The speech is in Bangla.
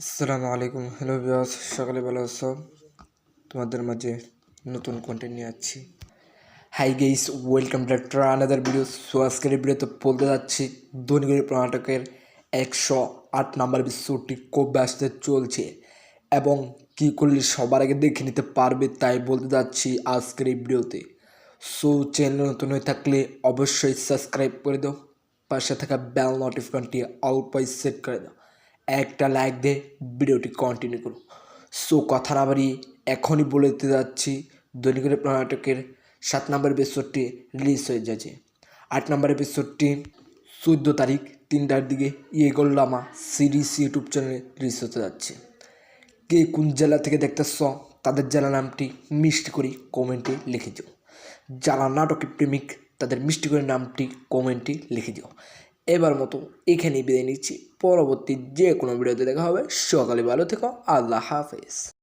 আসসালামু আলাইকুম। হ্যালো বিয়াস সকালে ভালো আছো? তোমাদের মাঝে নতুন কন্টেন্ট নিয়ে আসছি। Hi guys welcome to another video so আজকের ভিডিওতে বলতে যাচ্ছি ধনীগুড়ি নাটকের একশো আট নম্বর বিশ্বটি কবে আসতে চলছে এবং কী করলে সবার আগে দেখে নিতে পারবে তাই বলতে যাচ্ছি আজকের এই ভিডিওতে সো চ্যানেল নতুন হয়ে থাকলে অবশ্যই সাবস্ক্রাইব করে দাও, পাশে থাকা বেল নোটিফিকেশনটি অল্পই সেট করে দাও। একটা লাইক দিয়ে ভিডিওটি কন্টিনিউ করো সো কথা না বাড়িয়ে এখনই বলে দিতে যাচ্ছি দৈনিকের নাটকের সাত নম্বর এপিসোডটি রিলিজ হয়ে যাচ্ছে। আট নম্বর এপিসোডটি চোদ্দ তারিখ, তিনটার দিকে ইয়ে গোল্লামা সিরিজ ইউটিউব চ্যানেলে রিলিজ হতে যাচ্ছে। কে কোন জেলা থেকে দেখতেছ, তাদের জেলা নামটি মিষ্টি করে কমেন্টে লিখে দিও। যারা নাটকের প্রেমিক, তাদের মিষ্টি করে নামটি কমেন্টে লিখে দিও। এবার মতো এখানেই বিদায় নিচ্ছি। পরবর্তী যে কোনো ভিডিওতে দেখা হবে। সকালে ভালো থেকো। আল্লাহ হাফেজ।